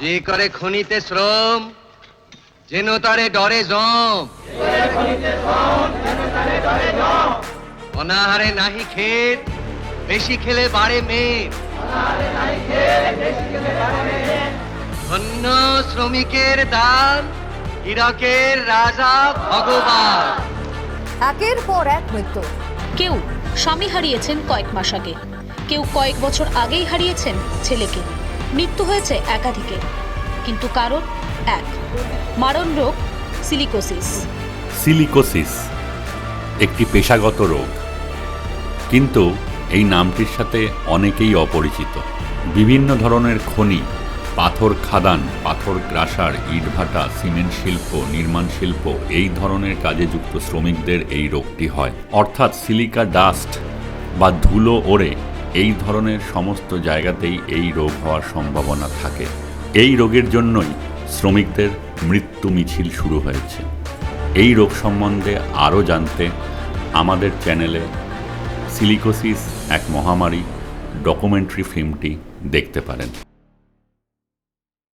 যে করে খনিতে শ্রম যেন তারে ডরে জম। অনাহারে নাহি খেত বেশি খেলে বাড়ে মেদ। ধন্য শ্রমিকের দান হীরকের রাজা ভগবান। একের পর এক মৃত্যু। কেউ স্বামী হারিয়েছেন কয়েক মাস আগে। কেউ কয়েক বছর আগেই হারিয়েছেন ছেলেকে। মৃত্যু হয়েছে একাধিকে, কিন্তু কারণ এক, মারণ রোগ, সিলিকোসিস। সিলিকোসিস, একটি পেশাগত রোগ। কিন্তু এই নামটির সাথে অনেকেই অপরিচিত। বিভিন্ন ধরনের খনি, পাথর খাদান, পাথর গ্রাসার, ইটভাটা, সিমেন্ট শিল্প, নির্মাণ শিল্প, এই ধরনের কাজে যুক্ত শ্রমিকদের এই রোগটি হয়। অর্থাৎ সিলিকা ডাস্ট বা ধুলো ওড়ে এই ধরনের সমস্ত জায়গাতেই এই রোগ হওয়ার সম্ভাবনা থাকে। এই রোগের জন্যই শ্রমিকদের মৃত্যু মিছিল শুরু হয়েছে। এই রোগ সম্বন্ধে আরও জানতে আমাদের চ্যানেলে সিলিকোসিস এক মহামারী ডকুমেন্টারি ফিল্মটি দেখতে পারেন।